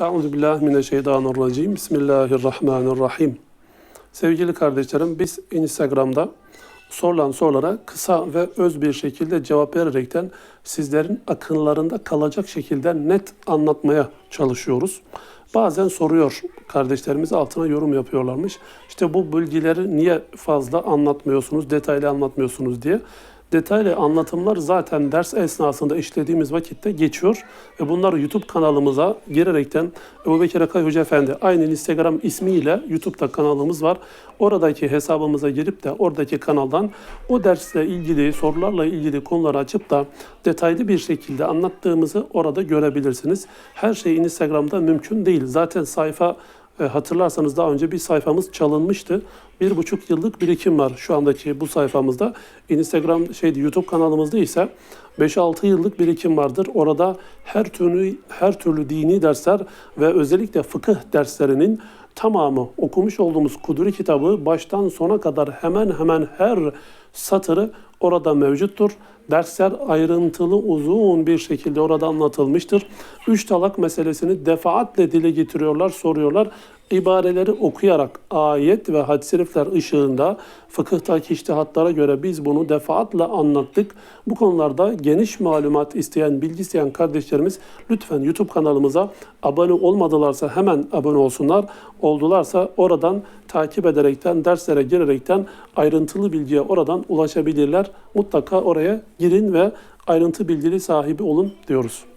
Euzu billahi mineşşeytanirracim. Bismillahirrahmanirrahim. Sevgili kardeşlerim, biz Instagram'da sorulan sorulara kısa ve öz bir şekilde cevap vererekten sizlerin akıllarında kalacak şekilde net anlatmaya çalışıyoruz. Bazen soruyor kardeşlerimiz altına yorum yapıyorlarmış. İşte bu bilgileri niye fazla anlatmıyorsunuz, detaylı anlatmıyorsunuz diye. Detaylı anlatımlar zaten ders esnasında işlediğimiz vakitte geçiyor. Ve bunları YouTube kanalımıza girerekten Ebu Bekir Akay Hoca Efendi aynı Instagram ismiyle YouTube'da kanalımız var. Oradaki hesabımıza girip de oradaki kanaldan o dersle ilgili sorularla ilgili konuları açıp da detaylı bir şekilde anlattığımızı orada görebilirsiniz. Her şey Instagram'da mümkün değil. Zaten sayfa hatırlarsanız daha önce bir sayfamız çalınmıştı. Bir buçuk yıllık birikim var şu andaki bu sayfamızda. Instagram şeydi YouTube kanalımızda ise 5-6 yıllık birikim vardır. Orada her türlü her türlü dini dersler ve özellikle fıkıh derslerinin tamamı okumuş olduğumuz Kuduri kitabı baştan sona kadar hemen hemen her satırı orada mevcuttur. Dersler ayrıntılı uzun bir şekilde orada anlatılmıştır. Üç talak meselesini defaatle dile getiriyorlar, soruyorlar. İbareleri okuyarak ayet ve hadis-i şerifler ışığında fıkıhtaki iştihatlara göre biz bunu defaatle anlattık. Bu konularda geniş malumat isteyen, bilgi isteyen kardeşlerimiz lütfen YouTube kanalımıza abone olmadılarsa hemen abone olsunlar. Oldularsa oradan takip ederekten, derslere girerekten ayrıntılı bilgiye oradan ulaşabilirler. Mutlaka oraya girin ve ayrıntı bilgili sahibi olun diyoruz.